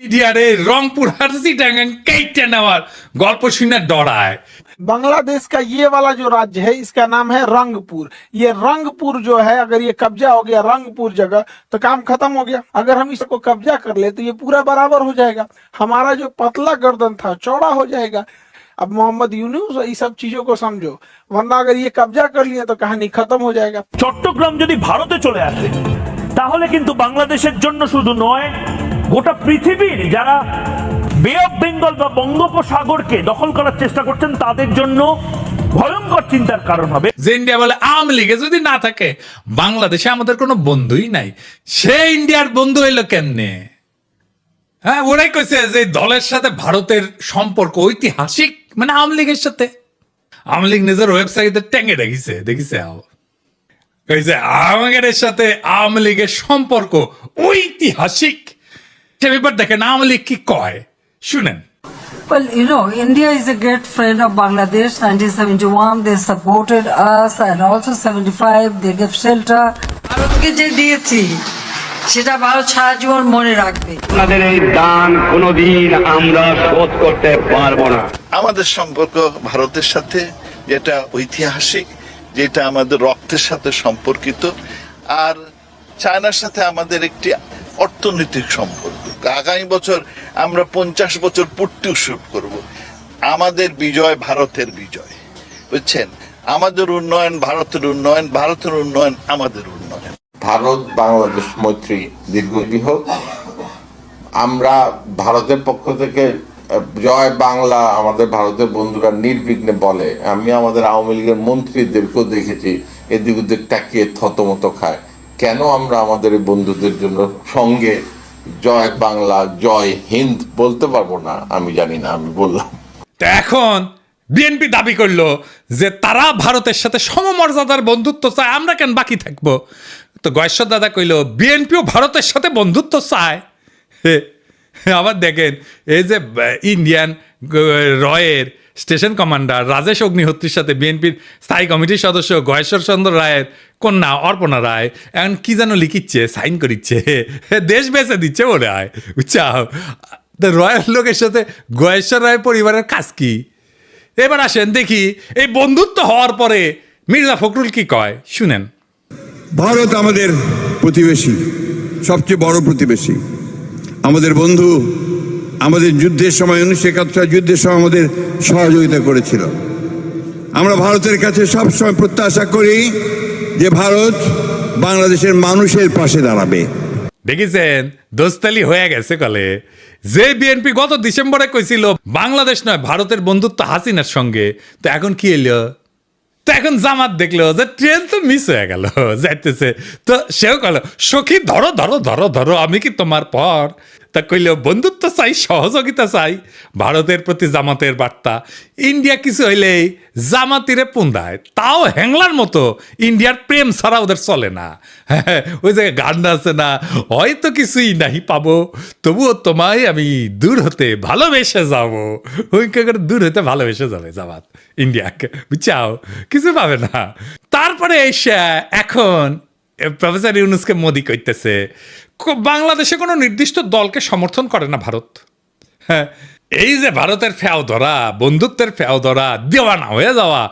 মিডিয়ারে রংপুর হারসি টাঙ্গাং কেটে নেওয়ার গল্প শুনে ডরায় बांग्लादेश का ये वाला जो राज्य है इसका नाम है रंगपुर ये रंगपुर जो है अगर ये कब्जा हो गया रंगपुर जगह तो काम खत्म हो गया अगर हम इसको कब्जा कर ले तो ये पूरा बराबर हो जाएगा हमारा जो पतला गर्दन था चौड़ा हो जाएगा अब मोहम्मद यूनुस ये सब चीजों को समझो वरना अगर ये कब्जा कर लिए तो कहानी खत्म हो जाएगा চট্টগ্রাম যদি ভারতে চলে আসে তাহলে কিন্তু বাংলাদেশের জন্য শুধু নয় গোটা পৃথিবীর যারা বে অফ বেঙ্গল বা বঙ্গোপসাগরকে দখল করার চেষ্টা করছেন, তাদের জন্য ভয়ঙ্কর চিন্তার কারণ হবে। যে ইন্ডিয়া বলে আওয়ামী লীগে যদি না থাকে, বাংলাদেশে আমাদের কোনো বন্ধুই নাই। সে ইন্ডিয়ার বন্ধু হইল কেমনে? হ্যাঁ ওরাই কইছে যে দলের সাথে ভারতের সম্পর্ক ঐতিহাসিক মানে আওয়ামী লীগের সাথে। আওয়ামী লীগ নিজের ওয়েবসাইটে টেঙ্গে দেখিছে দেখিছে আও। কইছে, আমাদের সাথে আওয়ামী লীগের সম্পর্ক ঐতিহাসিক। সে ব্যাপার দেখেন আওয়ামী লীগ কি কয় শুনেন Well, you know, India is a great friend of Bangladesh. 1971, they supported us, and also 75, they gave shelter. ভারতকে যে দিয়েছি সেটা ভারত সারা জীবন মনে রাখবে। আপনাদের এই দান কোনোদিন আমরা শোধ করতে পারব না। আমাদের সম্পর্ক ভারতের সাথে যেটা ঐতিহাসিক যেটা আমাদের রক্তের সাথে সম্পর্কিত আর চায়নার সাথে আমাদের একটি অর্থনৈতিক সম্পর্ক। আগামী বছর আমরা পঞ্চাশ বছর পূর্তি উৎসব করব। আমাদের বিজয় ভারতের বিজয়। বুঝছেন? আমাদের উন্নয়ন ভারতের উন্নয়ন ভারতের উন্নয়ন আমাদের উন্নয়ন। ভারত, বাংলাদেশ মৈত্রী দীর্ঘদিন হোক আমরা ভারতের পক্ষ থেকে, জয় বাংলা আমাদের ভারতের বন্ধুরা নির্বিঘ্নে বলে। আমি আমাদের আওয়ামী লীগের মন্ত্রীদেরকেও দেখেছি, এদিক ওদিক তাকিয়ে থতমত খায়। কেন আমরা আমাদের বন্ধুদের জন্য সঙ্গে জয় বাংলা, জয় হিন্দ বলতে পারব না, আমি জানি না, আমি বললাম। এখন বিএনপি দাবি করল যে তারা ভারতের সাথে সমমর্যাদার বন্ধুত্ব চায়, আমরা কেন বাকি থাকব? তো গয়েশ্বর দাদা কইল বিএনপিও ভারতের সাথে বন্ধুত্ব চায়। আবার দেখেন, এই যে ইন্ডিয়ান রয়ের স্টেশন কমান্ডার রাজেশ অগ্নিহোত্রীর সাথে বিএনপির স্থায়ী কমিটির সদস্য গয়েশ্বর চন্দ্র রায়ের কন্যা অর্পণা রায়। এখন কি যেন লিখিচ্ছে, সাইন করিচ্ছে। দেশ বেঁচে দিচ্ছে বলে হয়। বুঝছাও? তো রয়ের লোকের সাথে গয়েশ্বর রায় পরিবারের কাজ কি? এবার আসেন, দেখি এই বন্ধুত্ব হওয়ার পরে মির্জা ফখরুল কি কয়? শুনেন। ভারত আমাদের প্রতিবেশী, সবচেয়ে বড় প্রতিবেশী। আমাদের বন্ধু আমাদের যুদ্ধের সময়, উনিশশো একাত্তর যুদ্ধের সময় আমাদের সহযোগিতা করেছিল। আমরা ভারতের কাছে সবসময় প্রত্যাশা করি যে ভারত বাংলাদেশের মানুষের পাশে দাঁড়াবে। দেখেছেন? দোস্তালি হয়ে গেছে কলে। যে বিএনপি গত ডিসেম্বরে কইছিল, বাংলাদেশ নয়, ভারতের বন্ধুত্ব হাসিনার সঙ্গে। তো এখন কি এলো তো এখন জামাত দেখল যে ট্রেন তো মিস হয়ে গেল, যাইতেছে। তো সেও কল সখী, ধরো ধরো ধরো ধরো, আমি কি তোমার পর? তা কইল বন্ধুত্ব চাই, সহযোগিতা চাই, ভারতের প্রতি জামাতের বার্তা। ইন্ডিয়া কিছু হইলেই জামাতিরে পুন্দায়। তাও হ্যাংলার মতো ইন্ডিয়ার প্রেম ছাড়া ওদের চলে না। হ্যাঁ ওই জায়গায় গান আছে না, হয়তো কিছুই নাহি পাবো। তবুও তোমায় আমি দূর হতে ভালোবেসে যাব। ওই করে দূর হতে ভালোবেসে যাবে জামাত ইন্ডিয়াকে। বুঝছাও? কিছু পাবে না। তারপরে এসে এখন প্রফেসর ইউনুসকে মোদি কইতেছে বাংলাদেশে কোনো নির্দিষ্ট দলকে সমর্থন করে না ভারত। হ্যাঁ এই যে ভারতের ফেও ধরা, বন্ধুত্বের ফেও ধরা, দেওয়ানা হয়ে যাওয়া,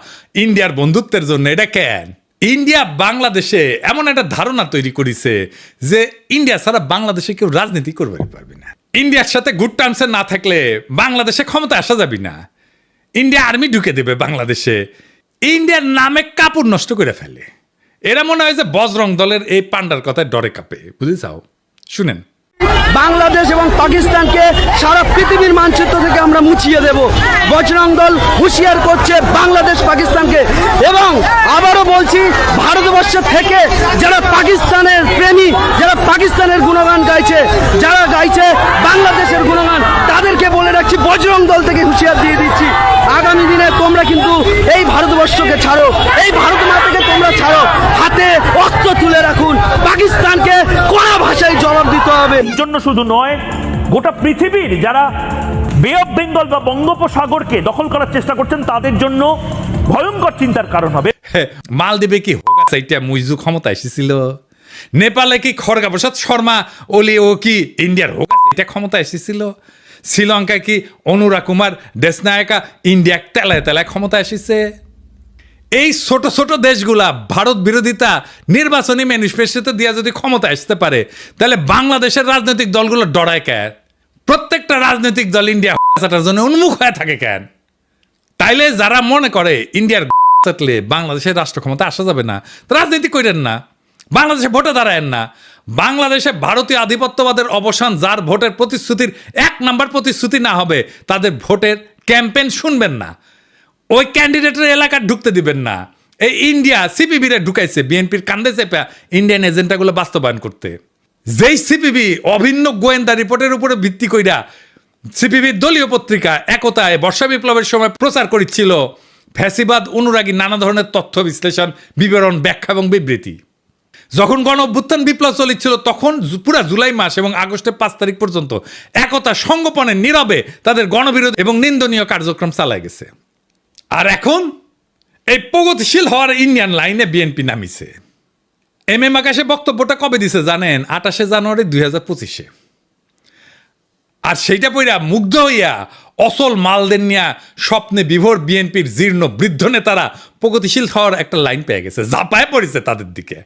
ইন্ডিয়ার বন্ধুত্বের জন্য এটা কেন? ইন্ডিয়া বাংলাদেশে এমন একটা ধারণা তৈরি করেছে যে ইন্ডিয়া ছাড়া বাংলাদেশে কেউ রাজনীতি করবে পারবে না। ইন্ডিয়ার সাথে গুড টার্মসে না থাকলে বাংলাদেশে ক্ষমতা আসা যাবে না। ইন্ডিয়া আর্মি ঢুকে দেবে বাংলাদেশে। ইন্ডিয়ার নামে কাপড় নষ্ট করে ফেলে। এরা মনে হয় যে বজরং দলের এই পান্ডার কথায় ডরে কাঁপে, বুঝেছাও? শুনেন। বাংলাদেশ এবং পাকিস্তানকে সারা পৃথিবীর মানচিত্র থেকে আমরা মুছিয়ে দেব। বজরং দল হুঁশিয়ার করছে বাংলাদেশ পাকিস্তানকে। এবং আবারও বলছি, ভারতবর্ষ থেকে যারা পাকিস্তানের প্রেমী, যারা পাকিস্তানের গুণগান গাইছে, যারা গাইছে বাংলাদেশের গুণগান, তাদেরকে বলে রাখছি, বজরং দল থেকে হুঁশিয়ার দিয়ে দিচ্ছি। আগামী দিনে তোমরা কিন্তু এই ভারতবর্ষকে ছাড়ো এই ভারত মাতাকে তোমরা ছাড়ো। হাতে অস্ত্র তুলে রাখুন। পাকিস্তানকে কড়া ভাষায় জবাব দিতে হবে। জন্য শুধু নয় গোটা পৃথিবীর যারা বে অফ বেঙ্গল বা বঙ্গোপসাগরকে দখল করার চেষ্টা করছেন তাদের জন্য ভয়ঙ্কর চিন্তার কারণ হবে। মালদ্বীপে কি হোগা সাইটা মুইজু ক্ষমতা এসেছিল। নেপালে কি খড়গা প্রসাদ শর্মা ওলি ও কি ইন্ডিয়ার হোগা এটা ক্ষমতা এসেছিল। শ্রীলঙ্কায় কি অনুরা কুমার, দেশনায়কা, ইন্ডিয়া তেলায় তেলায় ক্ষমতা এসেছে। এই ছোট ছোট দেশগুলা ভারত বিরোধিতা নির্বাচনী ম্যানিফেস্টোতে দিয়া যদি ক্ষমতা আসতে পারে, তাহলে বাংলাদেশের রাজনৈতিক দলগুলো ডরায় কেন প্রত্যেকটা রাজনৈতিক দল ইন্ডিয়া জন্য উন্মুখ হয়ে থাকে কেন তাইলে যারা মনে করে ইন্ডিয়ার চাটলে বাংলাদেশের রাষ্ট্র ক্ষমতা আসা যাবে না রাজনীতি করেন না। বাংলাদেশে ভোটে দাঁড়ায়েন না। বাংলাদেশে ভারতীয় আধিপত্যবাদের অবসান, যার ভোটের প্রতিশ্রুতির এক নাম্বার প্রতিশ্রুতি না হবে, তাদের ভোটের ক্যাম্পেন শুনবেন না। ওই ক্যান্ডিডেটের এলাকা ঢুকতে দিবেন না। এই ইন্ডিয়া সিপিবি রে ঢুকাইছে, বিএনপির কান্দে চেপা ইন্ডিয়ান এজেন্ডাগুলো বাস্তবায়ন করতে। যেই সিপিবি অভিন্ন গোয়েন্দা রিপোর্টের উপরে ভিত্তি কইরা সিপিবির দলীয় পত্রিকা একতায় বর্ষা বিপ্লবের সময় প্রচার করেছিল ফ্যাসিবাদ, অনুরাগী, নানা ধরনের তথ্য বিশ্লেষণ, বিবরণ, ব্যাখ্যা এবং বিবৃতি। যখন গণ অভ্যুত্থান বিপ্লব চলেছিল, তখন পুরা জুলাই মাস এবং আগস্টের পাঁচ তারিখ পর্যন্ত একতা সংগোপনে নীরবে তাদের গণবিরোধ এবং নিন্দনীয় কার্যক্রম চালায় গেছে। আর এখন এই প্রগতিশীল হওয়ার ইন্ডিয়ান লাইনে বিএনপি নামিছে। এম এম আকাশে বক্তব্যটা কবে দিছে জানেন? আঠাশে জানুয়ারি দুই হাজার পঁচিশে। আর সেইটা পইরা মুগ্ধ হইয়া অসল মালদের নিয়া স্বপ্নে বিভোর বিএনপির জীর্ণ বৃদ্ধ নেতারা প্রগতিশীল হওয়ার একটা লাইন পেয়ে গেছে। জাপায় পড়েছে তাদের দিকে।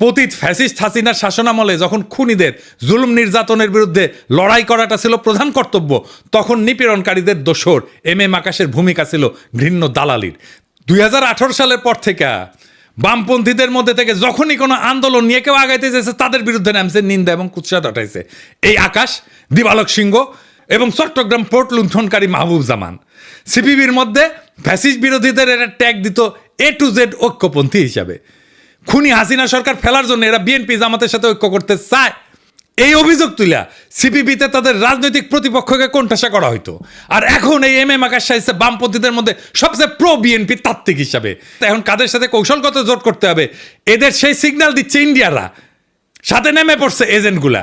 পতিত ফ্যাসিস্ট হাসিনার শাসনামলে যখন খুনিদের জুলুম নির্যাতনের বিরুদ্ধে লড়াই করাটা ছিল প্রধান কর্তব্য, তখন নিপীড়নকারীদের দোসর এম এম আকাশের ভূমিকা ছিল ঘৃণ্য দালালির। দুই হাজার আঠারো সালের পর থেকে বামপন্থীদের মধ্যে থেকে যখনই কোনো আন্দোলন নিয়ে কেউ আগাইতে চেয়েছে, তাদের বিরুদ্ধে নামছে নিন্দা এবং কুৎসা উঠাইছে। এই আকাশ, দিবালক সিংহ এবং চট্টগ্রাম পোর্ট লুণ্ঠনকারী মাহবুব জামান সিপিবির মধ্যে ফ্যাসিস্ট বিরোধীদের এরা ট্যাগ দিত এ টু জেড ঐক্যপন্থী হিসাবে। খুনি হাসিনা সরকার ফেলার জন্য এরা বিএনপি জামাতের সাথে ঐক্য করতে চায়। এই অভিযোগ তুলা সিপিবিতে তাদের রাজনৈতিক প্রতিপক্ষকে কোণঠাসা করা হইতো। আর এখন এই এম এম আকাশ সাহিত্যে বামপন্থীদের মধ্যে সবচেয়ে প্রো বিএনপি তাত্ত্বিক হিসাবে। এখন কাদের সাথে কৌশলগত জোট করতে হবে? এদের সেই সিগন্যাল দিচ্ছে ইন্ডিয়ারা সাথে নেমে পড়ছে এজেন্টগুলা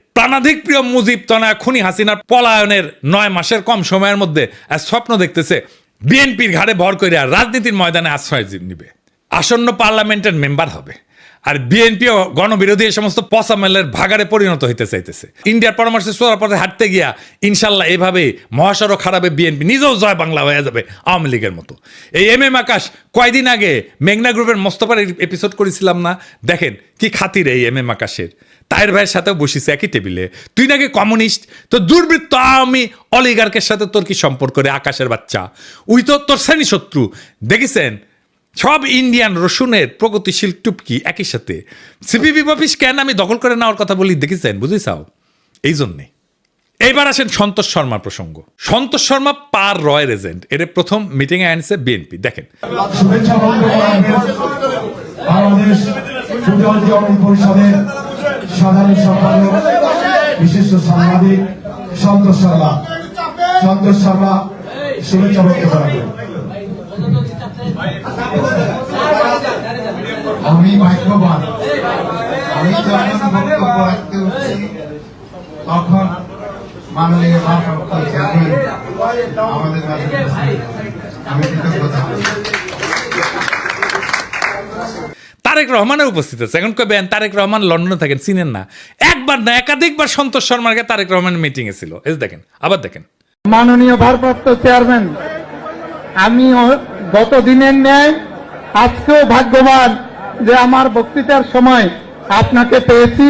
প্রাণাধিক প্রিয় মুজিব তনা খুনি হাসিনার পলায়নের নয় মাসের কম সময়ের মধ্যে স্বপ্ন দেখতেছে, বিএনপির ঘাড়ে ভর করিয়া রাজনীতির ময়দানে আশ্রয় নিবে। আসন্ন পার্লামেন্টের মেম্বার হবে। আর বিএনপিও গণবিরোধী এই সমস্ত পসামেলের ভাগারে পরিণত হইতে চাইতেছে। ইন্ডিয়ার পরামর্শে সোয়ার পথে হাঁটতে গিয়া ইনশাল্লাহ এভাবে মহাসড়ক খারাপে বিএনপি নিজেও জয় বাংলা হয়ে যাবে আওয়ামী লীগের মতো। এই এম এম আকাশ কয়দিন আগে মেঘনা গ্রুপের মোস্তফার এপিসোড করেছিলাম না? দেখেন কি খাতির এই এম এম আকাশের। তাইর ভাইয়ের সাথেও বসিস একই টেবিলে। তুই নাকি কমিউনিস্ট? তো দুর্বৃত্ত আওয়ামী অলিগার্কের সাথে তোর কি সম্পর্ক রে আকাশের বাচ্চা? উই তো তোর শ্রেণি শত্রু দেখেছেন? সব ইন্ডিয়ান রসুনের প্রগতিশীল টুপকি একই সাথে। সিপিবি অফিস কেন আমি দখল করে নেওয়ার কথা বলি দেখেছেন? বুঝেছাও? এই জন্যে। এইবার আসেন সন্তোষ শর্মার প্রসঙ্গ। সন্তোষ শর্মা পার রয়ের এজেন্ট এর প্রথম মিটিংয়ে আনছে বিএনপি। দেখেন। সাধারণ সম্পাদক, বিশিষ্ট সাংবাদিক সন্তোষ শর্মা। সন্তোষ শর্মা শুভেচ্ছা আমি ভাগ্যবান। আমি যখন বক্তব্য রাখতে উঠছি তখন মাননীয় ভারপ্রাপ্ত চেয়ারম্যান আমাদের উপস্থিত। আমি কৃতজ্ঞতা তারেক রহমানের উপস্থিত আছে। এখন কবেন তারেক রহমান লন্ডনে থাকেন চিনেন না। একবার না একাধিকবার সন্তোষ শর্মাকে তারেক রহমান মিটিং এ ছিল। এই দেখেন আবার দেখেন। মাননীয় ভারপ্রাপ্ত চেয়ারম্যান আমি ও- গত দিনের ন্যায় আজকেও ভাগ্যবান যে আমার বক্তৃতার সময় আপনাকে পেয়েছি,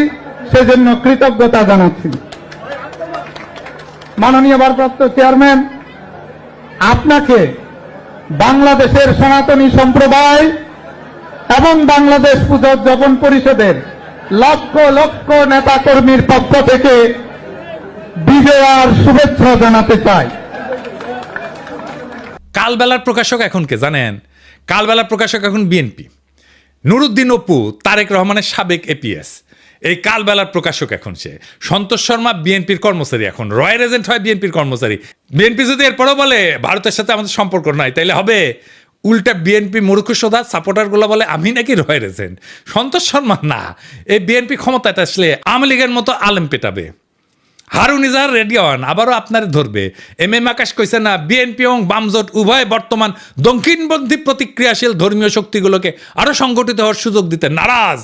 সেজন্য কৃতজ্ঞতা জানাচ্ছি। মাননীয় ভারপ্রাপ্ত চেয়ারম্যান, আপনাকে বাংলাদেশের সনাতনী সম্প্রদায় এবং বাংলাদেশ পুজোজ্জাপন পরিষদের লক্ষ লক্ষ নেতাকর্মীর পক্ষ থেকে বিজয়ার শুভেচ্ছা জানাতে চাই। কালবেলার প্রকাশক এখন কে জানেন? কালবেলার প্রকাশক এখন বিএনপি নুরুদ্দিন অপু, তারেক রহমানের সাবেক এপিএস এই কালবেলার প্রকাশক এখন সে। সন্তোষ শর্মা বিএনপির কর্মচারী এখন। রয়্যাল এজেন্ট হয় বিএনপির কর্মচারী। বিএনপি যদি এরপরও বলে, ভারতের সাথে আমাদের সম্পর্ক নাই তাইলে হবে। উল্টা বিএনপি মূর্খসোদা সাপোর্টারগুলো বলে, আমি নাকি রয়্যাল এজেন্ট সন্তোষ শর্মা, না। এই বিএনপি ক্ষমতায় আসলে আওয়ামী লীগের মতো আলেম পেটাবে। হারুন ইজার রেডি হন, আবারও আপনারে ধরবে। এম এম আকাশ কইছে না, বিএনপি এবং বামজোট উভয় বর্তমান দক্ষিণপন্থী প্রতিক্রিয়াশীল ধর্মীয় শক্তিগুলোকে আরও সংগঠিত হওয়ার সুযোগ দিতে নারাজ।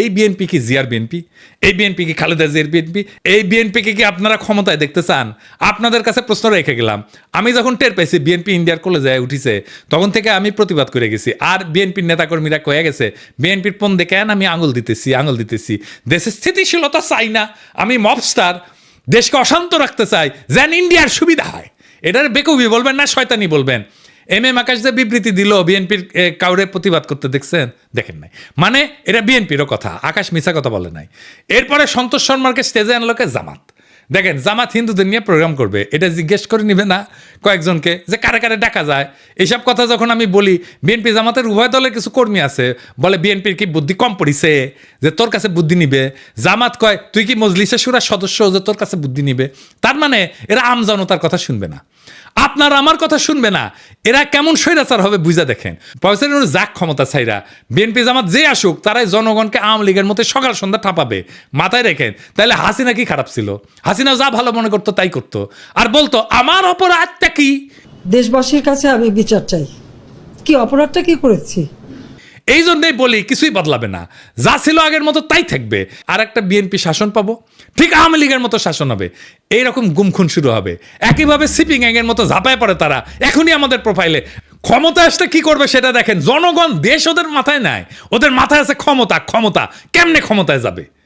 এই বিএনপি কি জিয়ার বিএনপি? এই বিএনপি কি খালেদা জিয়ার বিএনপি? এই বিএনপিকে কি আপনারা ক্ষমতায় দেখতে চান? আপনাদের কাছে প্রশ্ন রেখে গেলাম। আমি যখন টের পাইছি বিএনপি ইন্ডিয়ার কলেজে উঠিছে, তখন থেকে আমি প্রতিবাদ করে গেছি। আর বিএনপির নেতাকর্মীরা কয়ে গেছে, বিএনপির পণ দেখেন আমি আঙুল দিতেছি আঙুল দিতেছি? দেশের স্থিতিশীলতা চাই না। আমি মবস্টার দেশকে অশান্ত রাখতে চায় যেন ইন্ডিয়ার সুবিধা হয়। এটার বেকুবি বলবেন না, শয়তানি বলবেন। এম এম আকাশ যে বিবৃতি দিল, বিএনপির কাউরে প্রতিবাদ করতে দেখছেন? দেখেন নাই। মানে এটা বিএনপিরও কথা, আকাশ মিছা কথা বলে নাই। এরপরে সন্তোষ শর্মারকে স্টেজে আনলোকে জামাত। দেখেন, জামাত হিন্দুদের নিয়ে প্রোগ্রাম করবে, এটা জিজ্ঞেস করে নিবে না কয়েকজনকে যে কারে কারে ডাকা যায়। এইসব কথা যখন আমি বলি বিএনপি জামাতের উভয় দলের কিছু কর্মী আছে, বলে বিএনপির কি বুদ্ধি কম পড়িছে? যে তোর কাছে বুদ্ধি নিবে। জামাত কয়, তুই কি মজলিসে সুরার সদস্য যে তোর কাছে বুদ্ধি নিবে? তার মানে এরা আম জনতার কথা শুনবে না। আপনার আমার কথা শুনবে না। এরা কেমন স্বৈরাচার হবে বুঝা দেখেন। পয়সার যাক ক্ষমতা ছাইরা। বিএনপি জামাত যে আসুক, তারাই জনগণকে আওয়ামী লীগের মতো সকাল সন্ধ্যা ঠাপাবে। মাথায় রেখেন তাহলে হাসিনা কি খারাপ ছিল? হাসিনা যা ভালো মনে করতো, তাই করতো। আর বলতো, আমার অপরাধটা কি? দেশবাসীর কাছে আমি বিচার চাই। কি অপরাধটা কি করেছি? এই জন্যই বলি কিছুই বদলাবে না। যা ছিল আগের মতো তাই থাকবে। আর একটা বিএনপি শাসন পাবো, ঠিক আওয়ামী লীগের মতো শাসন হবে। এইরকম গুমখুন শুরু হবে। একইভাবে সিপিং এর মতো ঝাঁপায় পড়ে তারা। এখনই আমাদের প্রোফাইলে ক্ষমতা আসতে কি করবে সেটা দেখেন। জনগণ দেশ ওদের মাথায় নাই। ওদের মাথায় আছে ক্ষমতা। ক্ষমতা কেমনে ক্ষমতায় যাবে?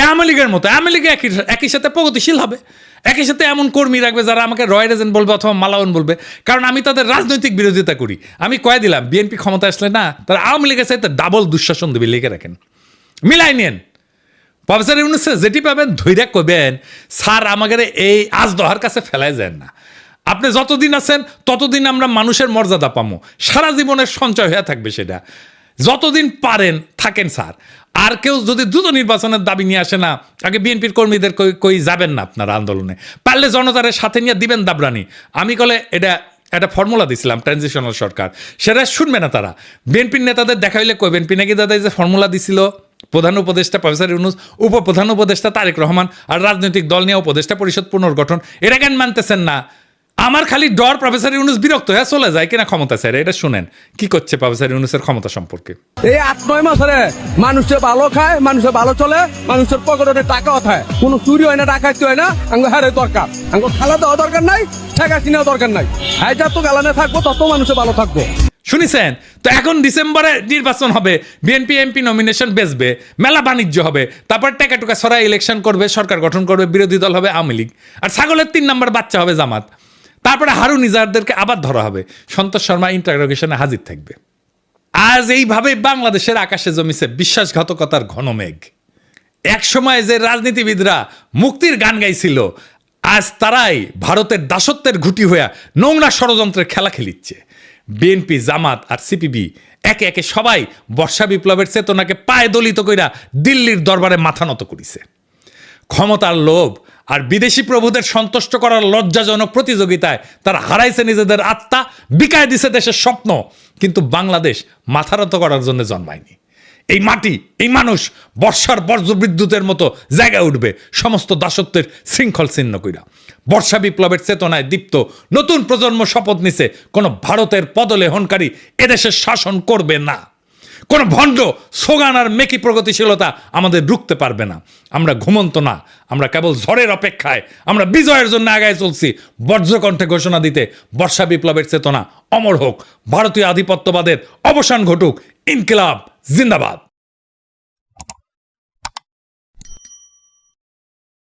আওয়ামী লীগের মতো, আওয়ামী লীগ একই একই সাথে প্রগতিশীল হবে। একই সাথে এমন কর্মী রাখবে যারা আমাকে রয়্যাল এজেন্ট বলবে অথবা মালাওয়ান বলবে। কারণ আমি তাদের রাজনৈতিক বিরোধিতা করি। আমি কয়ে দিলাম, বিএনপি ক্ষমতা আসলে না, তারা আওয়ামী লীগের সাথে ডাবল দুঃশাসন দেবে, লিখে রাখেন। মিলাই নেন প্রফেসর ইউনুস যেটি পাবেন, ধৈর্য কবেন স্যার আমাদের এই আজ দহার কাছে ফেলাই যান না। আপনি যতদিন আছেন, ততদিন আমরা মানুষের মর্যাদা পামো। সারা জীবনের সঞ্চয় হয়ে থাকবে সেটা। যতদিন পারেন, থাকেন স্যার। আর কেউ যদি দ্রুত নির্বাচনের দাবি নিয়ে আসে না, আগে বিএনপির কর্মীদের কই যাবেন না আপনারা আন্দোলনে। পারলে জনতারের সাথে নিয়ে দিবেন দাবরানি। আমি কলে এটা একটা ফর্মুলা দিছিলাম ট্রানজিশনাল সরকার। সেটা শুনবে না তারা। বিএনপির নেতাদের দেখা হইলে কই বিএনপি নাকি দাদা যে ফর্মুলা দিছিল, প্রধান উপদেষ্টা প্রফেসর ইউনুস, উপপ্রধান উপদেষ্টা তারেক রহমান, আর রাজনৈতিক দল নিয়ে উপদেষ্টা পরিষদ পুনর্গঠন, এটা কেন মানতেছেন না? আমার খালি ডর প্রফেসর ইউনুস বিরক্ত হয়ে চলে যায় কিনা ক্ষমতা স্যার এটা শুনেন। কি করছে প্রফেসর ইউনুসের ক্ষমতা সম্পর্কে? এই আট নয় মাসে মানুষের ভালো খায় মানুষের ভালো চলে মানুষের পকেটে টাকাও থাকে কোনো চুরি হয় না ডাকাইতে হয় না আঙ্গ হারে দরকার। আঙ্গ খালা দেওয়া দরকার নাই ঠেকা কিনাও দরকার নাই। হ্যাঁ যত গালানে থাকব তত মানুষের ভালো থাকব। শুনেছেন তো এখন ডিসেম্বরে নির্বাচন হবে বিএনপি এমপি নমিনেশন বেচবে মেলা বাণিজ্য হবে তারপর টাকা টুকা সরাই ইলেকশন করবে সরকার গঠন করবে বিরোধী দল হবে আওয়ামী লীগ। আর ছাগলের তিন নম্বর বাচ্চা হবে জামাত। তারপরে হারুন ইজারদেরকে আবার ধরা হবে। সন্তোষ শর্মা ইন্টারোগেশনে হাজির থাকবে। আজ এইভাবে বাংলাদেশের আকাশে জমিছে বিশ্বাসঘাতকতার ঘন মেঘ। এক সময় যে রাজনীতিবিদরা মুক্তির গান গাইছিল, আজ তারাই ভারতের দাসত্বের ঘুটি হইয়া নোংরা ষড়যন্ত্রের খেলা খেলিচ্ছে। বিএনপি, জামাত আর সিপিবি একে একে সবাই বর্ষা বিপ্লবের চেতনাকে পায়ে দলিত কইরা দিল্লির দরবারে মাথা নত করিছে। ক্ষমতার লোভ আর বিদেশি প্রভুদের সন্তুষ্ট করার লজ্জাজনক প্রতিযোগিতায় তারা হারাইছে নিজেদের আত্মা, বিকায় দিছে দেশের স্বপ্ন। কিন্তু বাংলাদেশ মাথারত করার জন্য জন্মায়নি। এই মাটি, এই মানুষ বর্ষার বর্জ্য বিদ্যুতের মতো জায়গায় উঠবে, সমস্ত দাসত্বের শৃঙ্খল ছিন্ন কইরা। বর্ষা বিপ্লবের চেতনায় দীপ্ত, নতুন প্রজন্ম শপথ নিছে, কোনো ভারতের পদলেহনকারী এদেশের শাসন করবে না। কোন ভণ্ড সোগান আর মেকি প্রগতিশীলতা আমাদের রুখতে পারবে না। আমরা ঘুমন্ত না। আমরা কেবল ঝড়ের অপেক্ষায়। আমরা বিজয়ের জন্য আগায় চলছি। বজ্রকণ্ঠে ঘোষণা দিতে বর্ষা বিপ্লবের চেতনা অমর হোক। ভারতীয় আধিপত্যবাদের অবসান ঘটুক। ইনকিলাব, জিন্দাবাদ।